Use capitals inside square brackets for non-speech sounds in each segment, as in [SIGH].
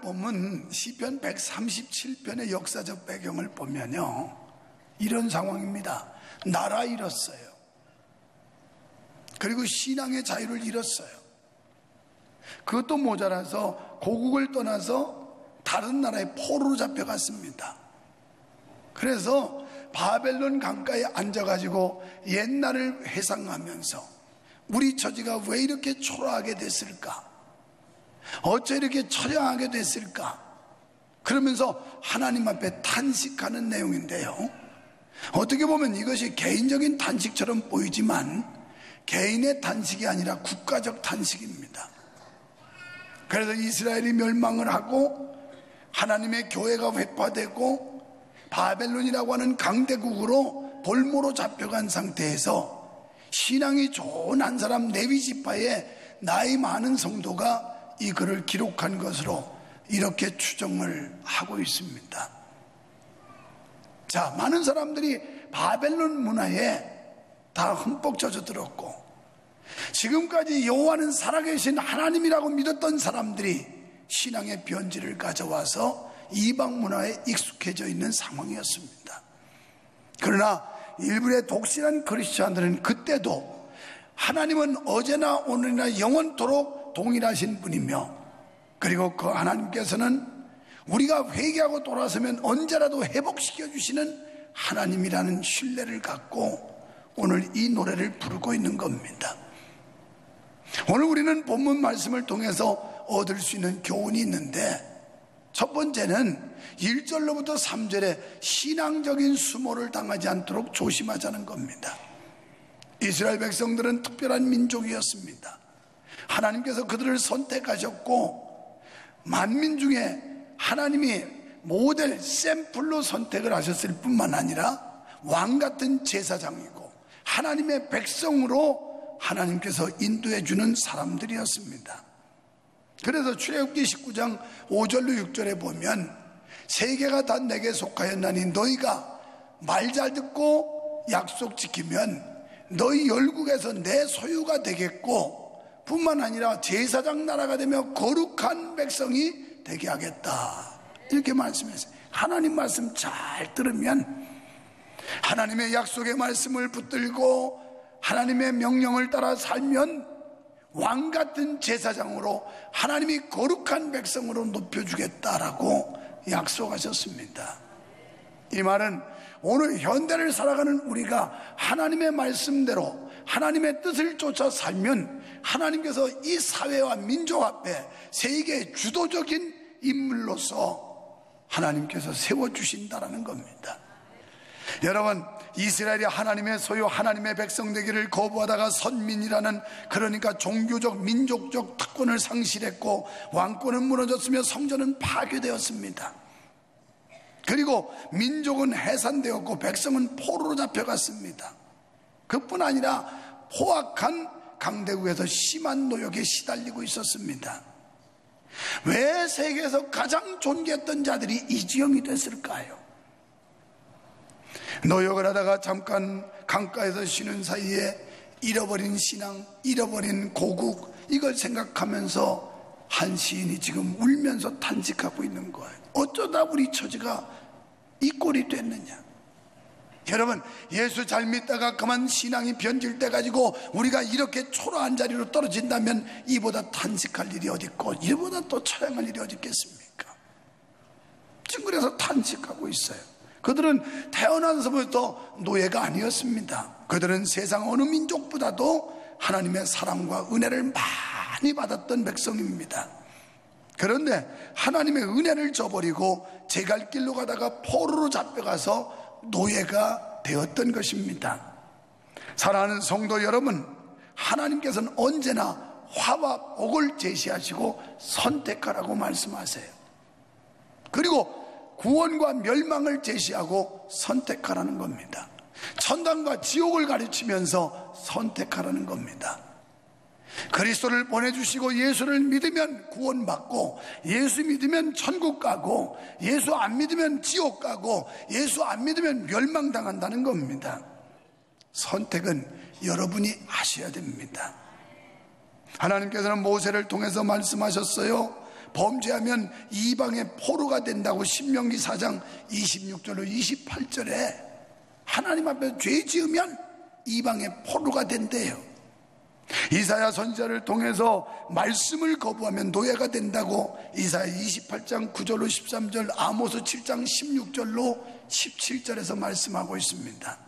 보면 시편 137편의 역사적 배경을 보면요. 이런 상황입니다. 나라 잃었어요. 그리고 신앙의 자유를 잃었어요. 그것도 모자라서 고국을 떠나서 다른 나라의 포로로 잡혀갔습니다. 그래서 바벨론 강가에 앉아가지고 옛날을 회상하면서 우리 처지가 왜 이렇게 초라하게 됐을까? 어째 이렇게 처량하게 됐을까? 그러면서 하나님 앞에 탄식하는 내용인데요. 어떻게 보면 이것이 개인적인 탄식처럼 보이지만 개인의 탄식이 아니라 국가적 탄식입니다. 그래서 이스라엘이 멸망을 하고 하나님의 교회가 회파되고 바벨론이라고 하는 강대국으로 볼모로 잡혀간 상태에서 신앙이 좋은 한 사람 네비 지파에 나이 많은 성도가 이 글을 기록한 것으로 이렇게 추정을 하고 있습니다. 자, 많은 사람들이 바벨론 문화에 다 흠뻑 젖어들었고 지금까지 여호와는 살아계신 하나님이라고 믿었던 사람들이 신앙의 변질을 가져와서 이방 문화에 익숙해져 있는 상황이었습니다. 그러나 일부의 독실한 그리스도인들은 그때도 하나님은 어제나 오늘이나 영원토록 동일하신 분이며 그리고 그 하나님께서는 우리가 회개하고 돌아서면 언제라도 회복시켜 주시는 하나님이라는 신뢰를 갖고 오늘 이 노래를 부르고 있는 겁니다. 오늘 우리는 본문 말씀을 통해서 얻을 수 있는 교훈이 있는데 첫 번째는 1절로부터 3절에 신앙적인 수모를 당하지 않도록 조심하자는 겁니다. 이스라엘 백성들은 특별한 민족이었습니다. 하나님께서 그들을 선택하셨고 만민 중에 하나님이 모델 샘플로 선택을 하셨을 뿐만 아니라 왕 같은 제사장이고 하나님의 백성으로 하나님께서 인도해 주는 사람들이었습니다. 그래서 출애굽기 19장 5절로 6절에 보면 세계가 다 내게 속하였나니 너희가 말 잘 듣고 약속 지키면 너희 열국에서 내 소유가 되겠고 뿐만 아니라 제사장 나라가 되며 거룩한 백성이 되게 하겠다. 이렇게 말씀했어요. 하나님 말씀 잘 들으면 하나님의 약속의 말씀을 붙들고 하나님의 명령을 따라 살면 왕 같은 제사장으로 하나님이 거룩한 백성으로 높여주겠다라고 약속하셨습니다. 이 말은 오늘 현대를 살아가는 우리가 하나님의 말씀대로 하나님의 뜻을 쫓아 살면 하나님께서 이 사회와 민족 앞에 세계의 주도적인 인물로서 하나님께서 세워주신다라는 겁니다. 여러분, 이스라엘이 하나님의 소유, 하나님의 백성 되기를 거부하다가 선민이라는 그러니까 종교적, 민족적 특권을 상실했고 왕권은 무너졌으며 성전은 파괴되었습니다. 그리고 민족은 해산되었고 백성은 포로로 잡혀갔습니다. 그뿐 아니라 포악한 강대국에서 심한 노역에 시달리고 있었습니다. 왜 세계에서 가장 존귀했던 자들이 이 지형이 됐을까요? 노역을 하다가 잠깐 강가에서 쉬는 사이에 잃어버린 신앙, 잃어버린 고국, 이걸 생각하면서 한 시인이 지금 울면서 탄식하고 있는 거예요. 어쩌다 우리 처지가 이 꼴이 됐느냐. 여러분, 예수 잘 믿다가 그만 신앙이 변질돼 가지고 우리가 이렇게 초라한 자리로 떨어진다면 이보다 탄식할 일이 어디 있고 이보다 또 처량할 일이 어디 있겠습니까? 지금 그래서 탄식하고 있어요. 그들은 태어나서부터 노예가 아니었습니다. 그들은 세상 어느 민족보다도 하나님의 사랑과 은혜를 많이 받았던 백성입니다. 그런데 하나님의 은혜를 저버리고 제 갈 길로 가다가 포로로 잡혀가서 노예가 되었던 것입니다. 사랑하는 성도 여러분, 하나님께서는 언제나 화와 복을 제시하시고 선택하라고 말씀하세요. 그리고 구원과 멸망을 제시하고 선택하라는 겁니다. 천당과 지옥을 가르치면서 선택하라는 겁니다. 그리스도를 보내주시고 예수를 믿으면 구원받고 예수 믿으면 천국 가고 예수 안 믿으면 지옥 가고 예수 안 믿으면 멸망당한다는 겁니다. 선택은 여러분이 하셔야 됩니다. 하나님께서는 모세를 통해서 말씀하셨어요. 범죄하면 이방의 포로가 된다고 신명기 4장 26절로 28절에 하나님 앞에 죄 지으면 이방의 포로가 된대요. 이사야 선지자를 통해서 말씀을 거부하면 노예가 된다고 이사야 28장 9절로 13절 아모스 7장 16절로 17절에서 말씀하고 있습니다.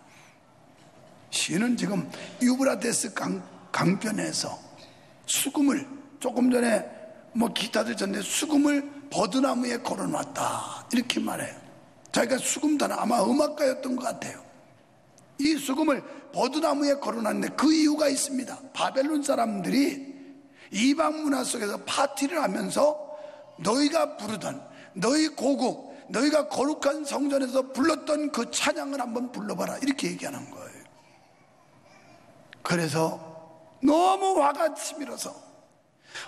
시는 지금 유브라데스 강, 강변에서 수금을 조금 전에 뭐 기타들 전에 수금을 버드나무에 걸어놨다 이렇게 말해요. 자기가 수금 단어 아마 음악가였던 것 같아요. 이 수금을 버드나무에 걸어놨는데 그 이유가 있습니다. 바벨론 사람들이 이방 문화 속에서 파티를 하면서 너희가 부르던 너희 고국, 너희가 거룩한 성전에서 불렀던 그 찬양을 한번 불러봐라. 이렇게 얘기하는 거예요. 그래서 너무 화가 치밀어서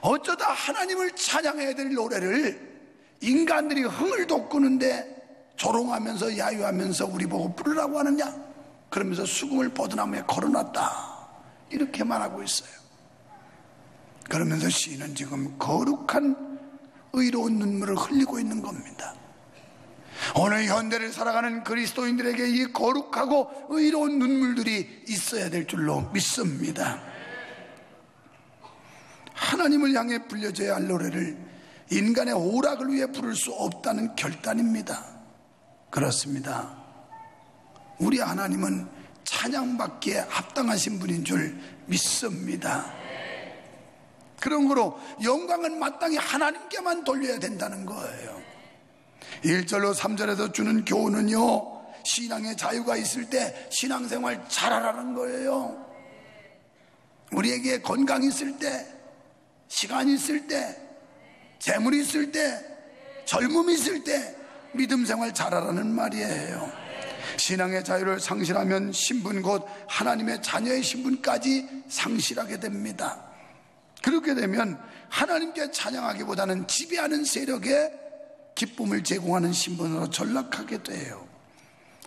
어쩌다 하나님을 찬양해야 될 노래를 인간들이 흥을 돋구는데 조롱하면서 야유하면서 우리 보고 부르라고 하느냐? 그러면서 수금을 버드나무에 걸어놨다. 이렇게 말하고 있어요. 그러면서 시인은 지금 거룩한 의로운 눈물을 흘리고 있는 겁니다. 오늘 현대를 살아가는 그리스도인들에게 이 거룩하고 의로운 눈물들이 있어야 될 줄로 믿습니다. 하나님을 향해 불려져야 할 노래를 인간의 오락을 위해 부를 수 없다는 결단입니다. 그렇습니다. 우리 하나님은 찬양받기에 합당하신 분인 줄 믿습니다. 그런 거로 영광은 마땅히 하나님께만 돌려야 된다는 거예요. 1절로 3절에서 주는 교훈은요, 신앙의 자유가 있을 때 신앙생활 잘하라는 거예요. 우리에게 건강 있을 때, 시간 있을 때, 재물 있을 때, 젊음 있을 때, 믿음 생활 잘하라는 말이에요. 신앙의 자유를 상실하면 신분 곧 하나님의 자녀의 신분까지 상실하게 됩니다. 그렇게 되면 하나님께 찬양하기보다는 지배하는 세력에 기쁨을 제공하는 신분으로 전락하게 돼요.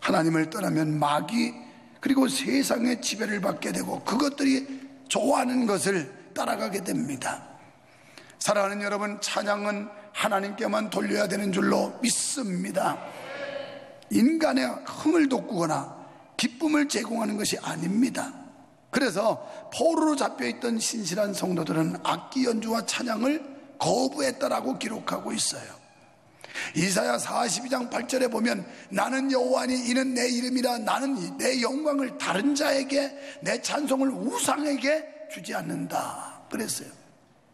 하나님을 떠나면 마귀 그리고 세상의 지배를 받게 되고 그것들이 좋아하는 것을 따라가게 됩니다. 사랑하는 여러분, 찬양은 하나님께만 돌려야 되는 줄로 믿습니다. 인간의 흥을 돋구거나 기쁨을 제공하는 것이 아닙니다. 그래서 포로로 잡혀있던 신실한 성도들은 악기 연주와 찬양을 거부했다라고 기록하고 있어요. 이사야 42장 8절에 보면 나는 여호와니 이는 내 이름이라 나는 내 영광을 다른 자에게 내 찬송을 우상에게 주지 않는다 그랬어요.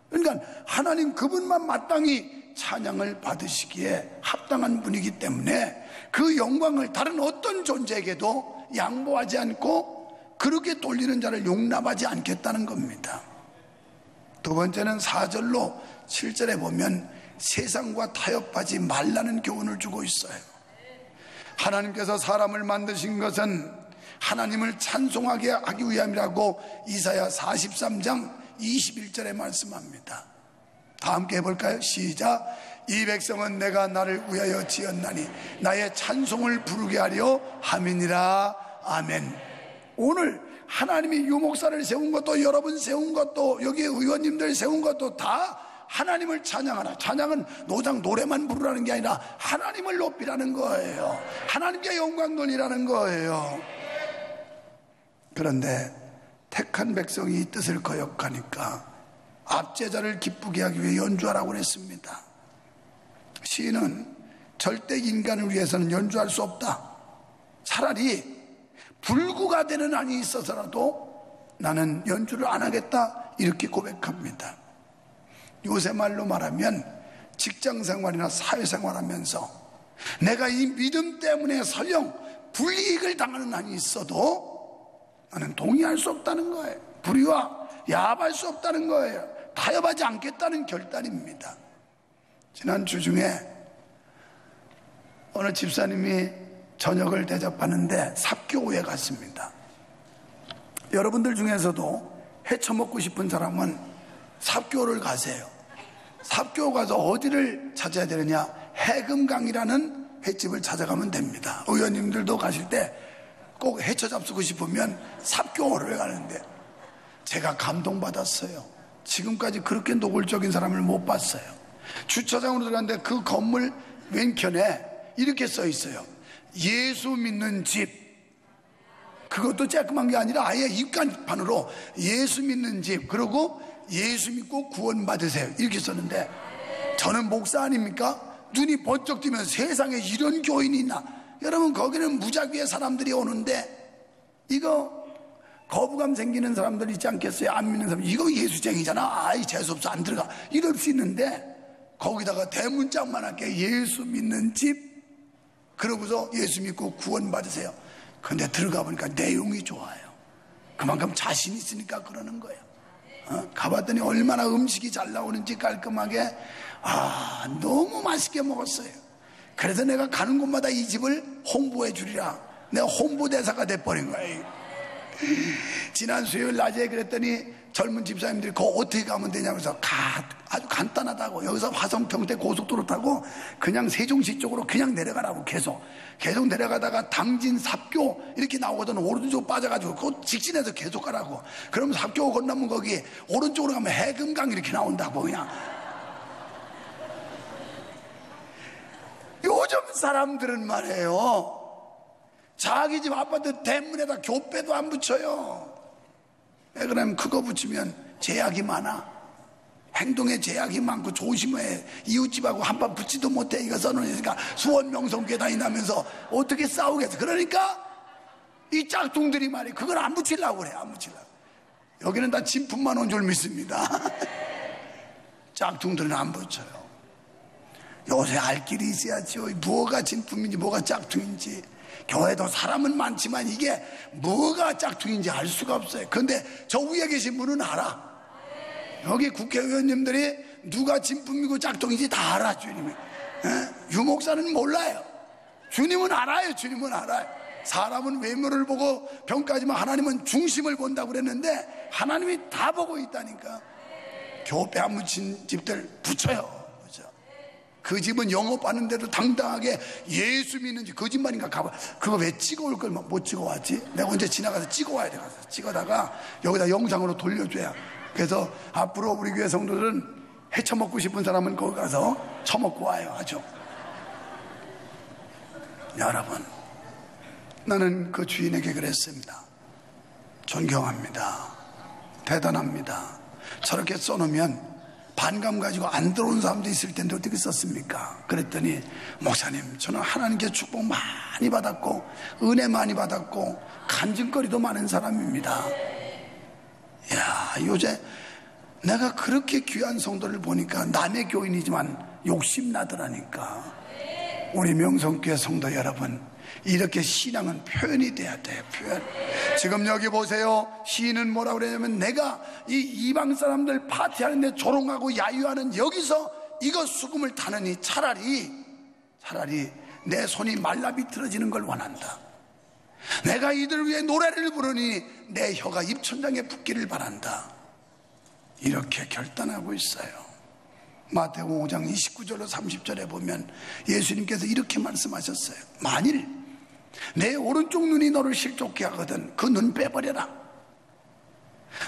그러니까 하나님 그분만 마땅히 찬양을 받으시기에 합당한 분이기 때문에 그 영광을 다른 어떤 존재에게도 양보하지 않고 그렇게 돌리는 자를 용납하지 않겠다는 겁니다. 두 번째는 4절로 7절에 보면 세상과 타협하지 말라는 교훈을 주고 있어요. 하나님께서 사람을 만드신 것은 하나님을 찬송하게 하기 위함이라고 이사야 43장 21절에 말씀합니다. 다 함께 해볼까요? 시작. 이 백성은 내가 나를 위하여 지었나니 나의 찬송을 부르게 하려 함이니라. 아멘. 오늘 하나님이 유목사를 세운 것도 여러분 세운 것도 여기 의원님들 세운 것도 다 하나님을 찬양하라. 찬양은 노장 노래만 부르라는 게 아니라 하나님을 높이라는 거예요. 하나님께 영광 돌리라는 거예요. 그런데 택한 백성이 이 뜻을 거역하니까 압제자를 기쁘게 하기 위해 연주하라고 그랬습니다 시인은 절대 인간을 위해서는 연주할 수 없다. 차라리 불구가 되는 한이 있어서라도 나는 연주를 안 하겠다. 이렇게 고백합니다. 요새 말로 말하면 직장 생활이나 사회 생활하면서 내가 이 믿음 때문에 설령 불이익을 당하는 한이 있어도 나는 동의할 수 없다는 거예요. 불의와 야합할 수 없다는 거예요. 타협하지 않겠다는 결단입니다. 지난 주 중에 어느 집사님이 저녁을 대접하는데 삽교에 갔습니다. 여러분들 중에서도 해쳐먹고 싶은 사람은 삽교를 가세요. 삽교 가서 어디를 찾아야 되느냐? 해금강이라는 횟집을 찾아가면 됩니다. 의원님들도 가실 때 꼭 해쳐 잡수고 싶으면 삽교를 가는데 제가 감동받았어요. 지금까지 그렇게 노골적인 사람을 못 봤어요. 주차장으로 들어갔는데 그 건물 왼편에 이렇게 써 있어요. 예수 믿는 집. 그것도 쬐끔한 게 아니라 아예 입간판으로 예수 믿는 집. 그리고 예수 믿고 구원 받으세요. 이렇게 썼는데 저는 목사 아닙니까? 눈이 번쩍 뜨면 세상에 이런 교인이 있나? 여러분 거기는 무작위의 사람들이 오는데 이거 거부감 생기는 사람들 있지 않겠어요? 안 믿는 사람 이거 예수쟁이잖아. 아이 재수없어 안 들어가. 이럴 수 있는데 거기다가 대문짝만하게 예수 믿는 집 그러고서 예수 믿고 구원 받으세요. 근데 들어가 보니까 내용이 좋아요. 그만큼 자신 있으니까 그러는 거예요. 어? 가봤더니 얼마나 음식이 잘 나오는지 깔끔하게 아 너무 맛있게 먹었어요. 그래서 내가 가는 곳마다 이 집을 홍보해 주리라. 내가 홍보대사가 돼버린 거예요. [LAUGHS] 지난 수요일 낮에 그랬더니 젊은 집사님들이 그거 어떻게 가면 되냐고 해서 가, 아주 간단하다고. 여기서 화성 평택 고속도로 타고 그냥 세종시 쪽으로 그냥 내려가라고 계속. 계속 내려가다가 당진 삽교 이렇게 나오거든. 오른쪽 빠져가지고 그 직진해서 계속 가라고. 그럼 삽교 건너면 거기 오른쪽으로 가면 해금강 이렇게 나온다고 그냥. [LAUGHS] 요즘 사람들은 말이에요 자기 집 아파트 대문에다 교배도 안 붙여요. 왜 그러면 그거 붙이면 제약이 많아. 행동에 제약이 많고 조심해. 이웃집하고 한 번 붙지도 못해. 이거 써놓으니까 수원 명성교회 다니면서 어떻게 싸우겠어. 그러니까 이 짝퉁들이 말이 그걸 안 붙이려고 그래. 안 붙이려고. 여기는 다 진품만 온 줄 믿습니다. [LAUGHS] 짝퉁들은 안 붙여요. 요새 알 길이 있어야죠. 뭐가 진품인지 뭐가 짝퉁인지. 교회도 사람은 많지만 이게 뭐가 짝퉁인지 알 수가 없어요. 그런데 저 위에 계신 분은 알아. 여기 국회의원님들이 누가 진품이고 짝퉁인지 다 알아, 주님이. 예? 유목사는 몰라요. 주님은 알아요, 주님은 알아요. 사람은 외모를 보고 평가하지만 하나님은 중심을 본다고 그랬는데 하나님이 다 보고 있다니까. 교배 안 묻힌 집들 붙여요. 그 집은 영업하는데도 당당하게 예수 믿는지 거짓말인가 가봐. 그거 왜 찍어올 걸 못 찍어왔지? 내가 언제 지나가서 찍어와야 돼. 가서 찍어다가 여기다 영상으로 돌려줘야. 그래서 앞으로 우리 교회 성도들은 해쳐먹고 싶은 사람은 거기 가서 처먹고 와요. 아주. 여러분, 나는 그 주인에게 그랬습니다. 존경합니다. 대단합니다. 저렇게 써놓으면 반감 가지고 안 들어온 사람도 있을 텐데 어떻게 썼습니까? 그랬더니 목사님 저는 하나님께 축복 많이 받았고 은혜 많이 받았고 간증거리도 많은 사람입니다. 야 요새 내가 그렇게 귀한 성도를 보니까 남의 교인이지만 욕심 나더라니까 우리 명성교회 성도 여러분 이렇게 신앙은 표현이 돼야 돼요, 표현. 지금 여기 보세요. 시인은 뭐라 그러냐면 내가 이 이방 사람들 파티하는데 조롱하고 야유하는 여기서 이거 수금을 타느니 차라리, 차라리 내 손이 말라 비틀어지는 걸 원한다. 내가 이들 위해 노래를 부르니 내 혀가 입천장에 붙기를 바란다. 이렇게 결단하고 있어요. 마태복음 5장 29절로 30절에 보면 예수님께서 이렇게 말씀하셨어요. 만일 내 오른쪽 눈이 너를 실족해 하거든 그 눈 빼버려라.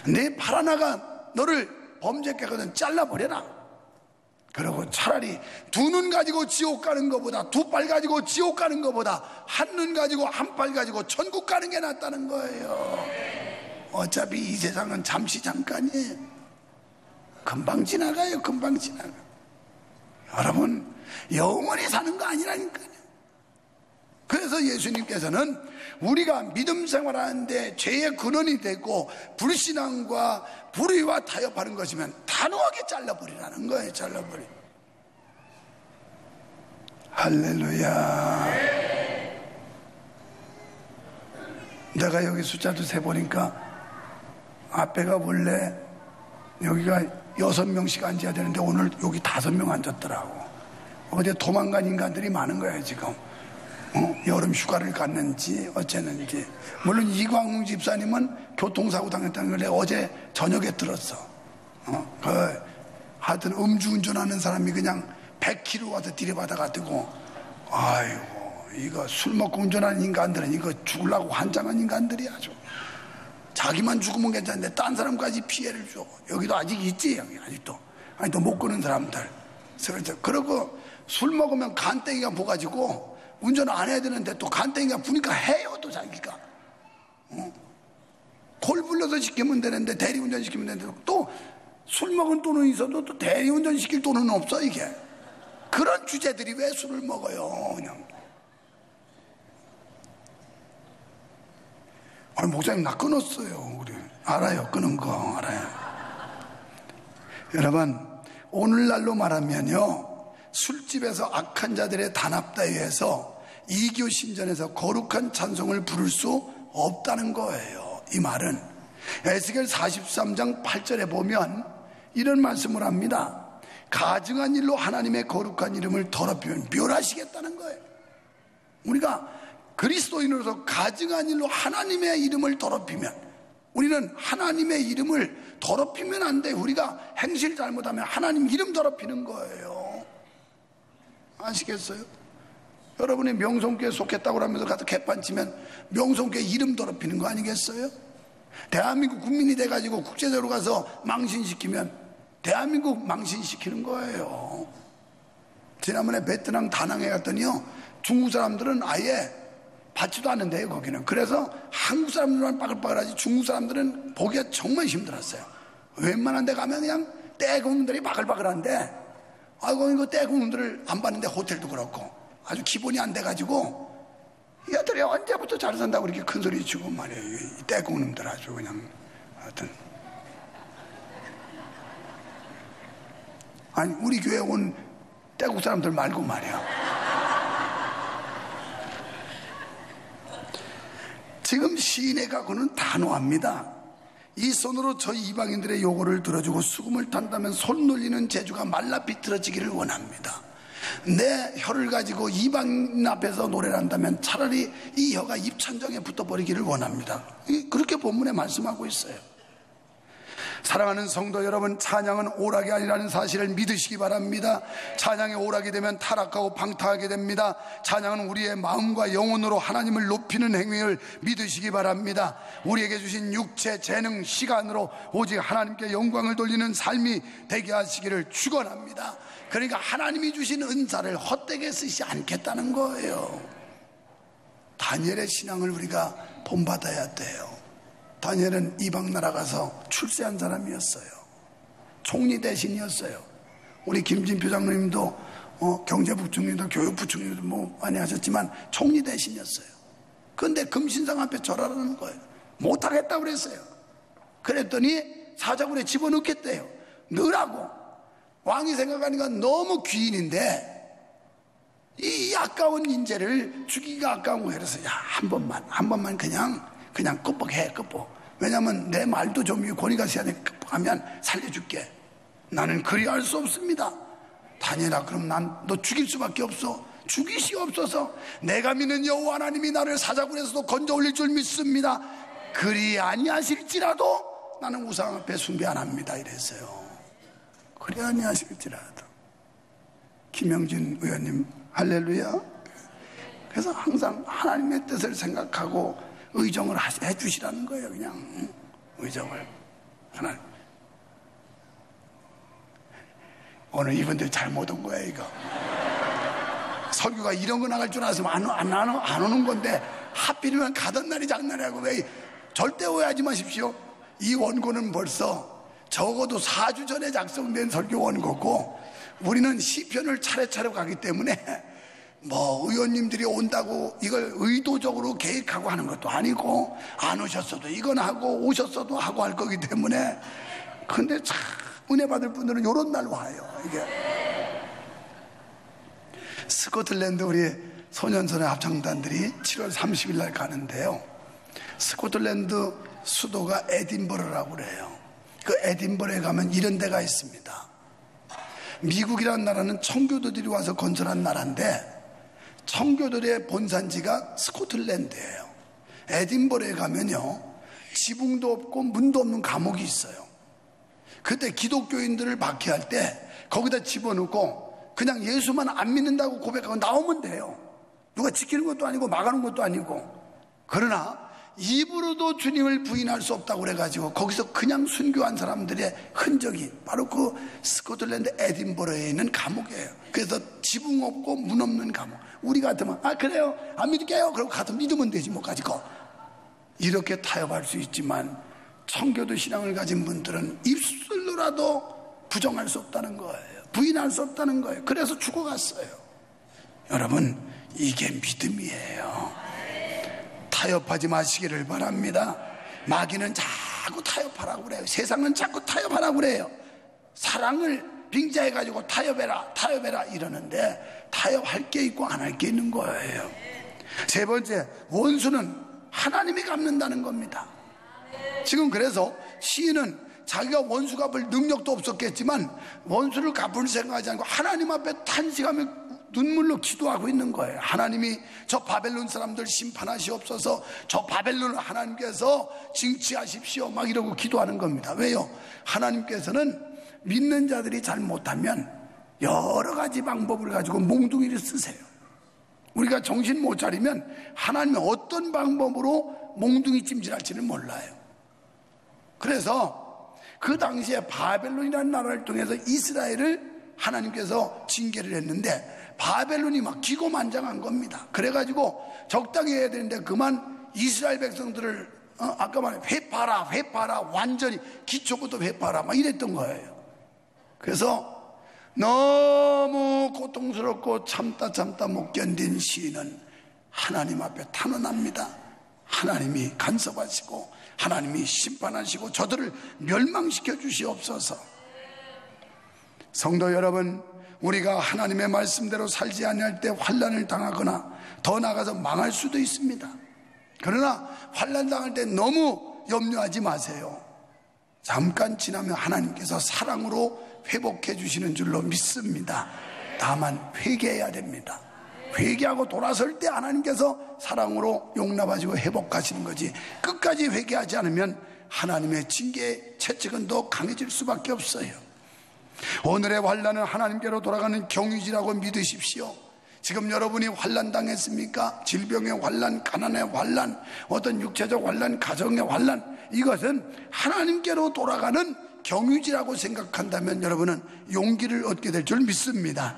내팔 하나가 너를 범죄케 하거든 잘라버려라. 그리고 차라리 두 눈 가지고 지옥 가는 것보다 두 팔 가지고 지옥 가는 것보다 한 눈 가지고 한 팔 가지고 천국 가는 게 낫다는 거예요. 어차피 이 세상은 잠시 잠깐이에요 금방 지나가요 금방 지나가 여러분 영원히 사는 거 아니라니까요 그래서 예수님께서는 우리가 믿음 생활하는데 죄의 근원이 되고 불신앙과 불의와 타협하는 것이면 단호하게 잘라버리라는 거예요. 잘라버리. 할렐루야. 내가 여기 숫자도 세보니까 앞에가 원래 여기가 여섯 명씩 앉아야 되는데 오늘 여기 다섯 명 앉았더라고. 어제 도망간 인간들이 많은 거예요, 지금. 어? 여름 휴가를 갔는지 어쨌는지 물론 이광웅 집사님은 교통사고 당했다는 걸 어제 저녁에 들었어 어? 그 하여튼 음주운전하는 사람이 그냥 100km 와서 들이받아가지고 아이고 이거 술 먹고 운전하는 인간들은 이거 죽으려고 환장한 인간들이 아주 자기만 죽으면 괜찮은데 딴 사람까지 피해를 줘 여기도 아직 있지 여기 아직도 아직도 못 끄는 사람들. 그러고 술 먹으면 간땡이가 부가지고 운전을 안 해야 되는데 또 간땡이가 부니까 해요 또 자기가. 어? 콜 불러서 시키면 되는데 대리운전 시키면 되는데 또 술 먹은 돈은 있어도 또 대리운전 시킬 돈은 없어 이게. 그런 주제들이 왜 술을 먹어요 그냥. 아니, 목사님 나 끊었어요. 우리 알아요. 끊은 거 알아요. 여러분 오늘날로 말하면요 술집에서 악한 자들의 단합다위에서 이교 신전에서 거룩한 찬송을 부를 수 없다는 거예요. 이 말은 에스겔 43장 8절에 보면 이런 말씀을 합니다. 가증한 일로 하나님의 거룩한 이름을 더럽히면 멸하시겠다는 거예요. 우리가 그리스도인으로서 가증한 일로 하나님의 이름을 더럽히면 우리는 하나님의 이름을 더럽히면 안 돼. 우리가 행실 잘못하면 하나님 이름 더럽히는 거예요. 아시겠어요? 여러분이 명성교에 속했다고 하면서 가서 개판 치면 명성교회 이름 더럽히는 거 아니겠어요? 대한민국 국민이 돼가지고 국제적으로 가서 망신시키면 대한민국 망신시키는 거예요. 지난번에 베트남 다낭에 갔더니요 중국 사람들은 아예 받지도 않는데요, 거기는. 그래서 한국 사람들만 빠글빠글하지 중국 사람들은 보기가 정말 힘들었어요. 웬만한 데 가면 그냥 떼국놈들이 바글바글한데, 아이고, 이거 떼국놈들을 안 봤는데 호텔도 그렇고, 아주 기본이 안 돼가지고, 이 아들이 언제부터 잘 산다고 이렇게 큰 소리 치고 말이에요. 이 떼국놈들 아주 그냥, 하여튼. 아니, 우리 교회 온 떼국 사람들 말고 말이야. 지금 시인의 각오는 단호합니다. 이 손으로 저희 이방인들의 요구를 들어주고 수금을 탄다면 손 놀리는 재주가 말라 비틀어지기를 원합니다. 내 혀를 가지고 이방인 앞에서 노래를 한다면 차라리 이 혀가 입천정에 붙어버리기를 원합니다. 그렇게 본문에 말씀하고 있어요. 사랑하는 성도 여러분, 찬양은 오락이 아니라는 사실을 믿으시기 바랍니다. 찬양이 오락이 되면 타락하고 방탕하게 됩니다. 찬양은 우리의 마음과 영혼으로 하나님을 높이는 행위를 믿으시기 바랍니다. 우리에게 주신 육체, 재능, 시간으로 오직 하나님께 영광을 돌리는 삶이 되게 하시기를 축원합니다. 그러니까 하나님이 주신 은사를 헛되게 쓰지 않겠다는 거예요. 다니엘의 신앙을 우리가 본받아야 돼요. 다니엘은 이방 나라 가서 출세한 사람이었어요. 총리 대신이었어요. 우리 김진표 장로님도 어, 경제부 총리도 교육부 총리도 뭐 많이 하셨지만 총리 대신이었어요. 그런데 금신상 앞에 절하라는 거예요. 못하겠다고 그랬어요. 그랬더니 사자굴에 집어넣겠대요. 넣으라고. 왕이 생각하니까 너무 귀인인데 이 아까운 인재를 죽이기가 아까운 거예요. 그래서 야, 한 번만, 한 번만 그냥, 그냥 끄뻑해, 끄뻑. 왜냐하면 내 말도 좀 권위가 있어야 하면 살려줄게. 나는 그리 할 수 없습니다. 다니라 그럼 난 너 죽일 수밖에 없어. 죽이시옵소서. 내가 믿는 여호와 하나님이 나를 사자굴에서도 건져 올릴 줄 믿습니다. 그리 아니하실지라도 나는 우상 앞에 숭배 안 합니다. 이랬어요. 그리 아니하실지라도. 김영진 의원님 할렐루야. 그래서 항상 하나님의 뜻을 생각하고 의정을 해주시라는 거예요, 그냥. 의정을. 하나님. 오늘 이분들 잘못 온 거야, 이거. 설교가 이런 거 나갈 줄 알았으면 안, 안, 안, 안 오는 건데, 하필이면 가던 날이 장날이라고 왜, 절대 오해하지 마십시오. 이 원고는 벌써 적어도 4주 전에 작성된 설교 원고고, 우리는 시편을 차례차례 가기 때문에 뭐 의원님들이 온다고 이걸 의도적으로 계획하고 하는 것도 아니고 안 오셨어도 이건 하고 오셨어도 하고 할 거기 때문에 근데 참 은혜 받을 분들은 이런 날 와요 이게. 스코틀랜드 우리 소년선의 합창단들이 7월 30일 날 가는데요. 스코틀랜드 수도가 에딘버러라고 그래요. 그 에딘버러에 가면 이런 데가 있습니다. 미국이라는 나라는 청교도들이 와서 건설한 나라인데 청교들의 본산지가 스코틀랜드예요. 에딘버러에 가면요. 지붕도 없고 문도 없는 감옥이 있어요. 그때 기독교인들을 박해할 때 거기다 집어넣고 그냥 예수만 안 믿는다고 고백하고 나오면 돼요. 누가 지키는 것도 아니고 막아놓은 것도 아니고. 그러나 입으로도 주님을 부인할 수 없다고 그래가지고 거기서 그냥 순교한 사람들의 흔적이 바로 그 스코틀랜드 에딘버러에 있는 감옥이에요. 그래서 지붕 없고 문 없는 감옥. 우리 같으면 아 그래요 안 믿을게요. 그리고 가서 믿으면 되지 뭐 가지고 이렇게 타협할 수 있지만 청교도 신앙을 가진 분들은 입술로라도 부정할 수 없다는 거예요. 부인할 수 없다는 거예요. 그래서 죽어갔어요. 여러분 이게 믿음이에요. 타협하지 마시기를 바랍니다. 마귀는 자꾸 타협하라고 그래요. 세상은 자꾸 타협하라고 그래요. 사랑을 빙자해가지고 타협해라, 타협해라 이러는데 타협할 게 있고 안 할 게 있는 거예요. 세 번째, 원수는 하나님이 갚는다는 겁니다. 지금 그래서 시인은 자기가 원수 갚을 능력도 없었겠지만 원수를 갚을 생각하지 않고 하나님 앞에 탄식하며 눈물로 기도하고 있는 거예요. 하나님이 저 바벨론 사람들 심판하시옵소서 저 바벨론을 하나님께서 징치하십시오. 막 이러고 기도하는 겁니다. 왜요? 하나님께서는 믿는 자들이 잘 못하면 여러 가지 방법을 가지고 몽둥이를 쓰세요. 우리가 정신 못 차리면 하나님이 어떤 방법으로 몽둥이 찜질할지는 몰라요. 그래서 그 당시에 바벨론이라는 나라를 통해서 이스라엘을 하나님께서 징계를 했는데 바벨론이 막 기고만장한 겁니다. 그래가지고 적당히 해야 되는데 그만 이스라엘 백성들을 어, 아까 말해 회파라 회파라 완전히 기초부터 회파라 막 이랬던 거예요. 그래서 너무 고통스럽고 참다 참다 못 견딘 시인은 하나님 앞에 탄원합니다. 하나님이 간섭하시고 하나님이 심판하시고 저들을 멸망시켜 주시옵소서. 성도 여러분 우리가 하나님의 말씀대로 살지 아니할 때 환란을 당하거나 더 나가서 망할 수도 있습니다. 그러나 환란 당할 때 너무 염려하지 마세요. 잠깐 지나면 하나님께서 사랑으로 회복해 주시는 줄로 믿습니다. 다만 회개해야 됩니다. 회개하고 돌아설 때 하나님께서 사랑으로 용납하시고 회복하시는 거지. 끝까지 회개하지 않으면 하나님의 징계 채찍은 더 강해질 수밖에 없어요. 오늘의 환란은 하나님께로 돌아가는 경유지라고 믿으십시오. 지금 여러분이 환란 당했습니까? 질병의 환란, 가난의 환란, 어떤 육체적 환란, 가정의 환란 이것은 하나님께로 돌아가는 경유지라고 생각한다면 여러분은 용기를 얻게 될 줄 믿습니다.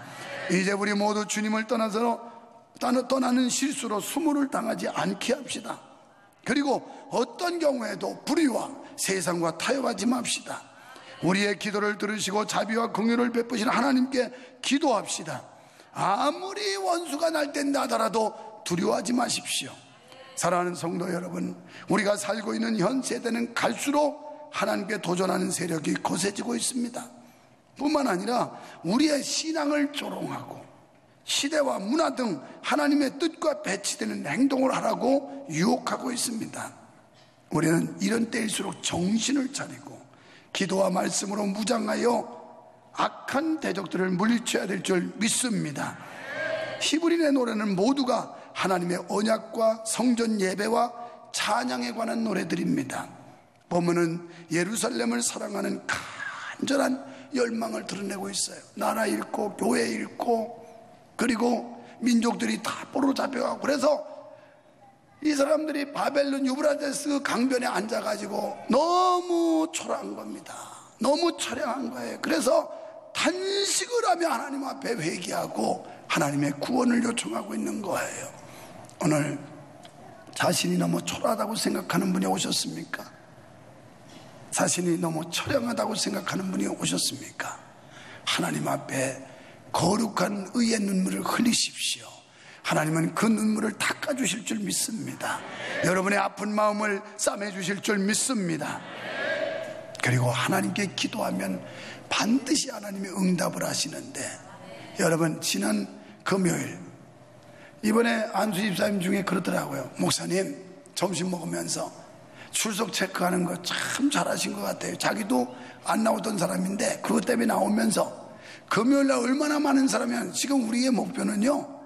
이제 우리 모두 주님을 떠나서 떠나는 실수로 수모를 당하지 않게 합시다. 그리고 어떤 경우에도 불의와 세상과 타협하지 맙시다. 우리의 기도를 들으시고 자비와 긍휼을 베푸시는 하나님께 기도합시다. 아무리 원수가 날땐다 하더라도 두려워하지 마십시오. 사랑하는 성도 여러분, 우리가 살고 있는 현 세대는 갈수록 하나님께 도전하는 세력이 거세지고 있습니다. 뿐만 아니라 우리의 신앙을 조롱하고 시대와 문화 등 하나님의 뜻과 배치되는 행동을 하라고 유혹하고 있습니다. 우리는 이런 때일수록 정신을 차리고 기도와 말씀으로 무장하여 악한 대적들을 물리쳐야 될 줄 믿습니다. 히브리의 노래는 모두가 하나님의 언약과 성전 예배와 찬양에 관한 노래들입니다. 보면은 예루살렘을 사랑하는 간절한 열망을 드러내고 있어요. 나라 잃고 교회 잃고 그리고 민족들이 다 포로 잡혀가고 그래서 이 사람들이 바벨론 유브라데스 강변에 앉아가지고 너무 초라한 겁니다. 너무 처량한 거예요. 그래서 단식을 하며 하나님 앞에 회개하고 하나님의 구원을 요청하고 있는 거예요. 오늘 자신이 너무 초라하다고 생각하는 분이 오셨습니까? 자신이 너무 처량하다고 생각하는 분이 오셨습니까? 하나님 앞에 거룩한 의의 눈물을 흘리십시오. 하나님은 그 눈물을 닦아주실 줄 믿습니다. 여러분의 아픈 마음을 싸매주실 줄 믿습니다. 그리고 하나님께 기도하면 반드시 하나님이 응답을 하시는데 여러분 지난 금요일 이번에 안수 집사님 중에 그러더라고요. 목사님 점심 먹으면서 출석 체크하는 거 참 잘하신 것 같아요. 자기도 안 나오던 사람인데 그것 때문에 나오면서 금요일 날 얼마나 많은 사람이 지금 우리의 목표는요.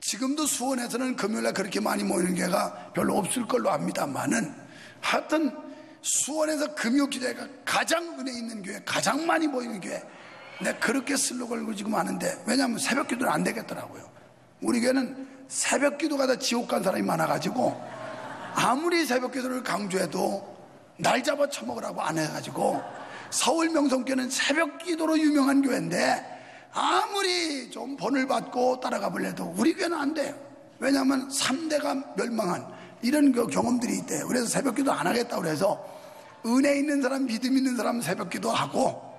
지금도 수원에서는 금요일날 그렇게 많이 모이는 게가 별로 없을 걸로 압니다만은 하여튼 수원에서 금요기도회가 가장 은혜 있는 교회, 가장 많이 모이는 교회. 내가 그렇게 슬로 걸고 지금 하는데 왜냐하면 새벽 기도는 안 되겠더라고요. 우리 교회는 새벽 기도가 다 지옥 간 사람이 많아가지고 아무리 새벽 기도를 강조해도 날 잡아 처먹으라고 안 해가지고 서울 명성교는 새벽 기도로 유명한 교회인데 아무리 좀 본을 받고 따라가 볼래도 우리 교회는 안 돼요. 왜냐하면 3대가 멸망한 이런 그 경험들이 있대요. 그래서 새벽 기도 안 하겠다고 그래서 은혜 있는 사람, 믿음 있는 사람 새벽 기도 하고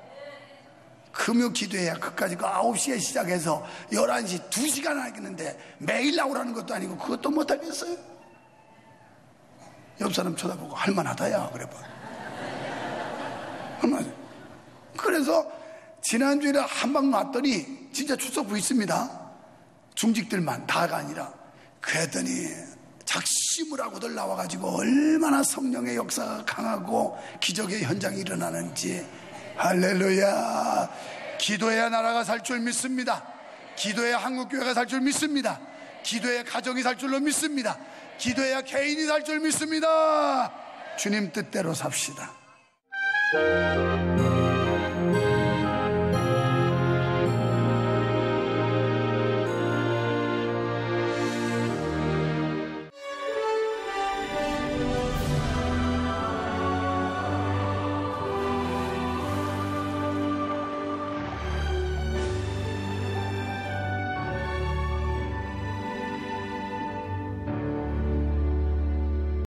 금요 기도해야 그까지 그 9시에 시작해서 11시 2시간 하겠는데 매일 나오라는 것도 아니고 그것도 못하겠어요. 옆 사람 쳐다보고 할만하다 야 그래 봐. [LAUGHS] 그래서 지난주에 한방 놨더니 진짜 출석부 있습니다. 중직들만 다가 아니라 그랬더니 작심을 하고들 나와가지고 얼마나 성령의 역사가 강하고 기적의 현장이 일어나는지. 할렐루야. 기도해야 나라가 살 줄 믿습니다. 기도해야 한국교회가 살 줄 믿습니다. 기도해야 가정이 살 줄로 믿습니다. 기도해야 개인이 살 줄 믿습니다. 주님 뜻대로 삽시다